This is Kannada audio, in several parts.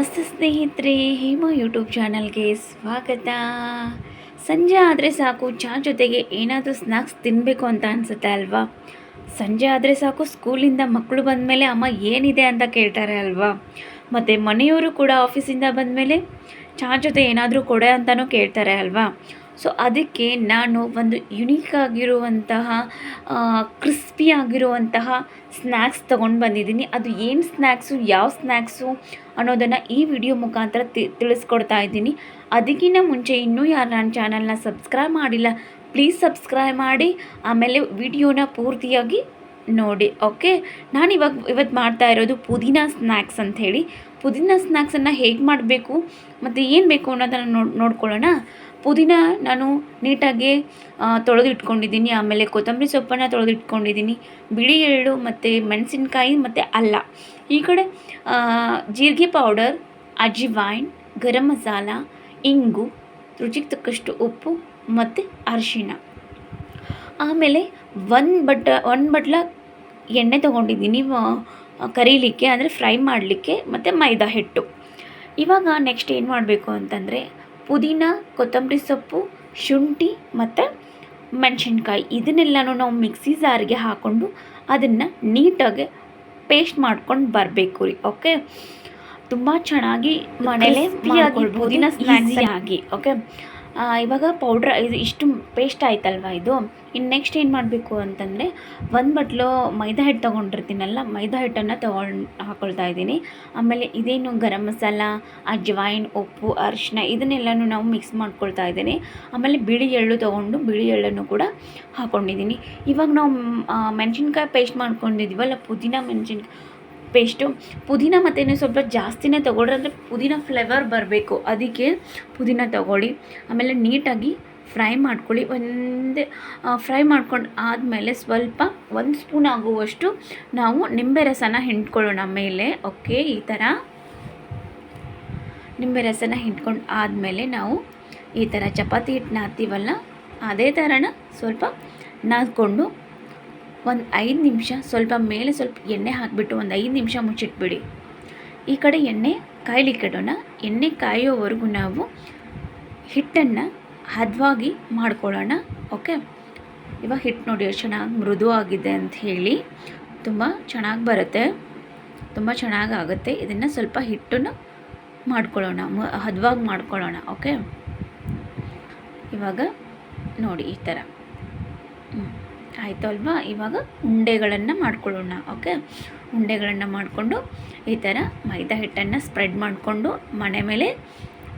ನಮಸ್ತೆ ಸ್ನೇಹಿತರೆ, ಹೇಮ ಯೂಟ್ಯೂಬ್ ಚಾನಲ್ಗೆ ಸ್ವಾಗತ. ಸಂಜೆ ಆದರೆ ಸಾಕು, ಚಾ ಜೊತೆಗೆ ಏನಾದರೂ ಸ್ನ್ಯಾಕ್ಸ್ ತಿನ್ನಬೇಕು ಅಂತ ಅನಿಸುತ್ತೆ ಅಲ್ವಾ? ಸಂಜೆ ಆದರೆ ಸಾಕು, ಸ್ಕೂಲಿಂದ ಮಕ್ಕಳು ಬಂದಮೇಲೆ ಅಮ್ಮ ಏನಿದೆ ಅಂತ ಕೇಳ್ತಾರೆ ಅಲ್ವಾ? ಮತ್ತು ಮನೆಯವರು ಕೂಡ ಆಫೀಸಿಂದ ಬಂದಮೇಲೆ ಚಾ ಜೊತೆ ಏನಾದರೂ ಕೊಡೆ ಅಂತಲೂ ಕೇಳ್ತಾರೆ ಅಲ್ವಾ? ಸೊ ಅದಕ್ಕೆ ನಾನು ಒಂದು ಯುನೀಕ್ ಆಗಿರುವಂತಹ ಕ್ರಿಸ್ಪಿ ಆಗಿರುವಂತಹ ಸ್ನ್ಯಾಕ್ಸ್ ತೊಗೊಂಡು ಬಂದಿದ್ದೀನಿ. ಅದು ಏನು ಸ್ನ್ಯಾಕ್ಸು ಯಾವ ಸ್ನ್ಯಾಕ್ಸು ಅನ್ನೋದನ್ನು ಈ ವಿಡಿಯೋ ಮುಖಾಂತರ ತಿಳಿಸ್ಕೊಡ್ತಾ ಇದ್ದೀನಿ. ಅದಕ್ಕಿಂತ ಮುಂಚೆ ಇನ್ನೂ ಯಾರು ನನ್ನ ಚಾನಲ್ನ ಸಬ್ಸ್ಕ್ರೈಬ್ ಮಾಡಿಲ್ಲ ಪ್ಲೀಸ್ ಸಬ್ಸ್ಕ್ರೈಬ್ ಮಾಡಿ, ಆಮೇಲೆ ವಿಡಿಯೋನ ಪೂರ್ತಿಯಾಗಿ ನೋಡಿ ಓಕೆ ನಾನು ಇವಾಗ ಇವತ್ತು ಮಾಡ್ತಾ ಇರೋದು ಪುದೀನ ಸ್ನ್ಯಾಕ್ಸ್ ಅಂತ ಹೇಳಿ. ಪುದೀನ ಸ್ನ್ಯಾಕ್ಸನ್ನು ಹೇಗೆ ಮಾಡಬೇಕು, ಮತ್ತು ಏನು ಬೇಕು ಅನ್ನೋದನ್ನು ನೋಡ್, ನೋಡ್ಕೊಳ್ಳೋಣ? ಪುದೀನ ನಾನು ನೀಟಾಗಿ ತೊಳೆದು ಇಟ್ಕೊಂಡಿದ್ದೀನಿ ಆಮೇಲೆ ಕೊತ್ತಂಬರಿ ಸೊಪ್ಪನ್ನು ತೊಳೆದು ಇಟ್ಕೊಂಡಿದ್ದೀನಿ ಬಿಳಿ ಎಳ್ಳು ಮತ್ತು ಮೆಣಸಿನ್ಕಾಯಿ ಮತ್ತು ಅಲ್ಲ. ಈ ಕಡೆ ಜೀರಿಗೆ ಪೌಡರ್ ಅಜಿವಾಯ್ನ್ ಗರಂ ಮಸಾಲ, ಇಂಗು, ರುಚಿಗೆ ತಕ್ಕಷ್ಟು ಉಪ್ಪು ಮತ್ತು ಅರಿಶಿನ ಆಮೇಲೆ ಒಂದು ಬಟ್ಟ, ಒಂದು ಬಟ್ಲ ಎಣ್ಣೆ ತೊಗೊಂಡಿದ್ದೀನಿ ಕರೀಲಿಕ್ಕೆ, ಅಂದರೆ ಫ್ರೈ ಮಾಡಲಿಕ್ಕೆ ಮತ್ತು ಮೈದಾ ಹಿಟ್ಟು. ಇವಾಗ ನೆಕ್ಸ್ಟ್ ಏನು ಮಾಡಬೇಕು ಅಂತಂದರೆ ಪುದೀನ ಕೊತ್ತಂಬರಿ ಸೊಪ್ಪು ಶುಂಠಿ ಮತ್ತು ಮೆಣಸಿನ್ಕಾಯಿ. ಇದನ್ನೆಲ್ಲನೂ ನಾವು ಮಿಕ್ಸಿ ಜಾರಿಗೆ ಹಾಕ್ಕೊಂಡು ಅದನ್ನು ನೀಟಾಗಿ ಪೇಸ್ಟ್ ಮಾಡ್ಕೊಂಡು ಬರಬೇಕು ರೀ ಓಕೆ? ತುಂಬ ಚೆನ್ನಾಗಿ ಮನೇಲೇ ಪುದೀನ ಸ್ನ್ಯಾಕ್ಸ್ ಆಗಿ ಓಕೆ? ಇವಾಗ ಪೌಡ್ರ್ ಇದು ಇಷ್ಟು ಪೇಸ್ಟ್ ಆಯ್ತಲ್ವ ಇದು? ಇನ್ನು ನೆಕ್ಸ್ಟ್ ಏನು ಮಾಡಬೇಕು ಅಂತಂದರೆ ಒಂದು ಬಟ್ಲು ಮೈದಾ ಹಿಟ್ಟು ತೊಗೊಂಡಿರ್ತೀನಲ್ಲ, ಮೈದಾ ಹಿಟ್ಟನ್ನು ತೊಗೊಂಡು ಹಾಕ್ಕೊಳ್ತಾ ಇದ್ದೀನಿ. ಆಮೇಲೆ ಇದೇನು ಗರಂ ಮಸಾಲ, ಅಜ್ವಾಯಿನ್, ಉಪ್ಪು ಅರಿಶಿನ ಇದನ್ನೆಲ್ಲನೂ ನಾವು ಮಿಕ್ಸ್ ಮಾಡ್ಕೊಳ್ತಾ ಇದ್ದೀನಿ. ಆಮೇಲೆ ಬಿಳಿ ಎಳ್ಳು ತೊಗೊಂಡು ಬಿಳಿ ಎಳ್ಳನ್ನು ಕೂಡ ಹಾಕ್ಕೊಂಡಿದ್ದೀನಿ ಇವಾಗ ನಾವು ಮೆಣಸಿನ್ಕಾಯಿ ಪೇಸ್ಟ್ ಮಾಡ್ಕೊಂಡಿದ್ದೀವಲ್ಲ, ಪುದೀನ ಮೆಣಸಿನ್ಕಾಯಿ ಪೇಸ್ಟು, ಪುದೀನ ಮತ್ತೇನು ಸ್ವಲ್ಪ ಜಾಸ್ತಿನೇ ತೊಗೊಳ್ರಿ ಅಂದರೆ ಪುದೀನ ಫ್ಲೇವರ್ ಬರಬೇಕು. ಅದಕ್ಕೆ ಪುದೀನ ತೊಗೊಳ್ಳಿ. ಆಮೇಲೆ ನೀಟಾಗಿ ಫ್ರೈ ಮಾಡ್ಕೊಳ್ಳಿ. ಒಂದೇ ಫ್ರೈ ಮಾಡ್ಕೊಂಡು ಆದಮೇಲೆ ಸ್ವಲ್ಪ ಒಂದು ಸ್ಪೂನ್ ಆಗುವಷ್ಟು ನಾವು ನಿಂಬೆ ರಸನ ಹಿಂಡ್ಕೊಳ್ಳೋಣ ಮೇಲೆ. ಓಕೆ, ಈ ಥರ ನಿಂಬೆ ರಸನ ಹಿಂಡ್ಕೊಂಡು ಆದಮೇಲೆ ನಾವು ಈ ಥರ ಚಪಾತಿ ಹಿಟ್ಟು ನಾದ್ತೀವಲ್ಲ ಅದೇ ಥರನ ಸ್ವಲ್ಪ ನಾದ್ಕೊಂಡು ಒಂದು ಐದು ನಿಮಿಷ ಸ್ವಲ್ಪ ಮೇಲೆ ಸ್ವಲ್ಪ ಎಣ್ಣೆ ಹಾಕಿಬಿಟ್ಟು ಒಂದು ಐದು ನಿಮಿಷ ಮುಚ್ಚಿಟ್ಬಿಡಿ. ಈ ಕಡೆ ಎಣ್ಣೆ ಕಾಯ್ಲಿಕ್ಕೆ ಇಡೋಣ. ಎಣ್ಣೆ ಕಾಯೋವರೆಗೂ ನಾವು ಹಿಟ್ಟನ್ನು ಹದವಾಗಿ ಮಾಡ್ಕೊಳ್ಳೋಣ. ಓಕೆ? ಇವಾಗ ಹಿಟ್ಟು ನೋಡಿ ಎಷ್ಟು ಚೆನ್ನಾಗಿ ಆಗಿದೆ ಅಂತ ಹೇಳಿ. ತುಂಬ ಚೆನ್ನಾಗಿ ಬರುತ್ತೆ. ತುಂಬ ಚೆನ್ನಾಗಿ ಆಗುತ್ತೆ. ಇದನ್ನು ಸ್ವಲ್ಪ ಹಿಟ್ಟನ್ನು ಮಾಡ್ಕೊಳ್ಳೋಣ. ಹದವಾಗಿ ಮಾಡ್ಕೊಳ್ಳೋಣ. ಓಕೆ? ಇವಾಗ ನೋಡಿ ಈ ಥರ ಆಯಿತು ಅಲ್ವಾ? ಇವಾಗ ಉಂಡೆಗಳನ್ನು ಮಾಡ್ಕೊಳ್ಳೋಣ ಓಕೆ ಉಂಡೆಗಳನ್ನು ಮಾಡಿಕೊಂಡು ಈ ಥರ ಮೈದಾ ಹಿಟ್ಟನ್ನು ಸ್ಪ್ರೆಡ್ ಮಾಡಿಕೊಂಡು ಮನೆ ಮೇಲೆ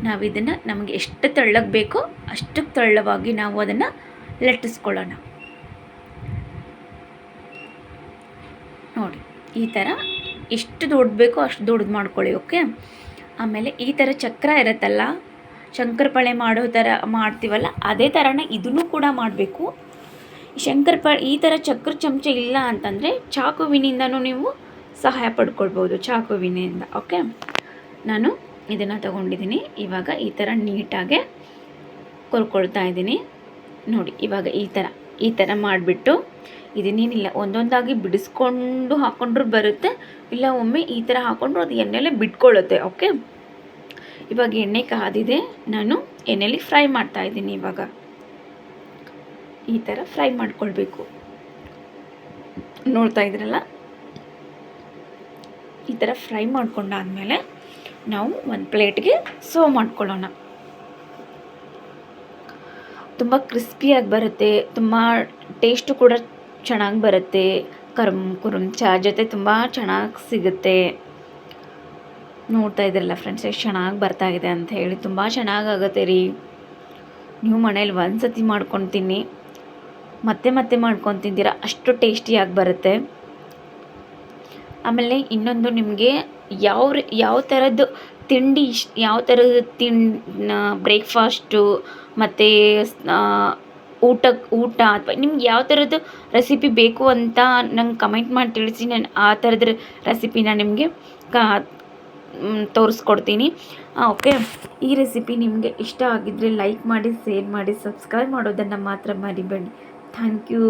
ನಾವು ಇದನ್ನು ನಮಗೆ ಎಷ್ಟು ತೆಳ್ಳಗೆ ಬೇಕೋ ಅಷ್ಟು ತೆಳ್ಳವಾಗಿ ನಾವು ಅದನ್ನು ಲಟ್ಟಿಸ್ಕೊಳ್ಳೋಣ. ನೋಡಿ, ಈ ಥರ ಎಷ್ಟು ದೊಡ್ಡ ಬೇಕೋ ಅಷ್ಟು ದೊಡ್ಡದು ಮಾಡ್ಕೊಳ್ಳಿ ಓಕೆ ಆಮೇಲೆ ಈ ಥರ ಚಕ್ರ ಇರುತ್ತಲ್ಲ, ಶಂಕರಪಳೆ ಮಾಡೋ ಥರ ಮಾಡ್ತೀವಲ್ಲ, ಅದೇ ಥರನೇ ಇದನ್ನು ಕೂಡ ಮಾಡಬೇಕು. ಶಂಕರಪಾಳೆ ಈ ಥರ ಚಕ್ರ ಚಮಚ ಇಲ್ಲ ಅಂತಂದರೆ ಚಾಕುವಿನಿಂದನೂ ನೀವು ಸಹಾಯ ಪಡ್ಕೊಳ್ಬೋದು, ಚಾಕುವಿನಿಂದ ಓಕೆ ನಾನು ಇದನ್ನು ತಗೊಂಡಿದ್ದೀನಿ. ಇವಾಗ ಈ ಥರ ನೀಟಾಗೆ ಕೊರ್ಕೊಳ್ತಾ ಇದ್ದೀನಿ. ನೋಡಿ, ಇವಾಗ ಈ ಥರ ಈ ಥರ ಮಾಡಿಬಿಟ್ಟು ಇದನ್ನೇನಿಲ್ಲ ಒಂದೊಂದಾಗಿ ಬಿಡಿಸ್ಕೊಂಡು ಹಾಕ್ಕೊಂಡ್ರೂ ಬರುತ್ತೆ, ಇಲ್ಲ ಒಮ್ಮೆ ಈ ಥರ ಹಾಕ್ಕೊಂಡ್ರು ಅದು ಎಣ್ಣೆಲೆ ಬಿಟ್ಕೊಳ್ಳುತ್ತೆ ಓಕೆ ಇವಾಗ ಎಣ್ಣೆ ಕಾದಿದೆ, ನಾನು ಎಣ್ಣೆಲಿ ಫ್ರೈ ಮಾಡ್ತಾ ಇದ್ದೀನಿ ಇವಾಗ. ಈ ಥರ ಫ್ರೈ ಮಾಡ್ಕೊಳ್ಬೇಕು. ನೋಡ್ತಾ ಇದ್ರಲ್ಲ ಈ ಥರ ಫ್ರೈ ಮಾಡ್ಕೊಂಡಾದಮೇಲೆ ನಾವು ಒಂದು ಪ್ಲೇಟ್ಗೆ ಸರ್ವ್ ಮಾಡ್ಕೊಳ್ಳೋಣ. ತುಂಬ ಕ್ರಿಸ್ಪಿಯಾಗಿ ಬರುತ್ತೆ, ತುಂಬ ಟೇಸ್ಟು ಕೂಡ ಚೆನ್ನಾಗಿ ಬರುತ್ತೆ. ಕರ್ಮ್ ಚಹಾ ಜೊತೆ ತುಂಬ ಚೆನ್ನಾಗಿ ಸಿಗುತ್ತೆ. ನೋಡ್ತಾ ಇದ್ರಲ್ಲ ಫ್ರೆಂಡ್ಸ್ ಎಷ್ಟು ಚೆನ್ನಾಗಿ ಬರ್ತಾ ಇದೆ ಅಂತ ಹೇಳಿ, ತುಂಬ ಚೆನ್ನಾಗಾಗುತ್ತೆ ರೀ. ನೀವು ಮನೇಲಿ ಒಂದು ಸತಿ ಮಾಡ್ಕೊತೀನಿ. ಮತ್ತೆ ಮತ್ತೆ ಮಾಡ್ಕೊಂಡು ತಿಂತೀರ? ಅಷ್ಟು ಟೇಸ್ಟಿಯಾಗಿ ಬರುತ್ತೆ. ಆಮೇಲೆ ಇನ್ನೊಂದು ನಿಮಗೆ ಯಾವ ಯಾವ ಥರದ್ದು ತಿಂಡಿ ಯಾವ ಥರದ ತಿನ್ ಬ್ರೇಕ್ಫಾಸ್ಟು ಮತ್ತು ಊಟ ಊಟ ಅಥವಾ ನಿಮ್ಗೆ ಯಾವ ಥರದ್ದು ರೆಸಿಪಿ ಬೇಕು ಅಂತ ನಂಗೆ ಕಮೆಂಟ್ ಮಾಡಿ ತಿಳಿಸಿ, ನಾನು ಆ ಥರದ ರೆಸಿಪಿನ ನಿಮಗೆ ಕಾ ತೋರಿಸ್ಕೊಡ್ತೀನಿ. ಓಕೆ ಈ ರೆಸಿಪಿ ನಿಮಗೆ ಇಷ್ಟ ಆಗಿದ್ದರೆ ಲೈಕ್ ಮಾಡಿ ಶೇರ್ ಮಾಡಿ ಸಬ್ಸ್ಕ್ರೈಬ್ ಮಾಡೋದನ್ನು ಮಾತ್ರ ಮರಿಬೇಡಿ. Thank you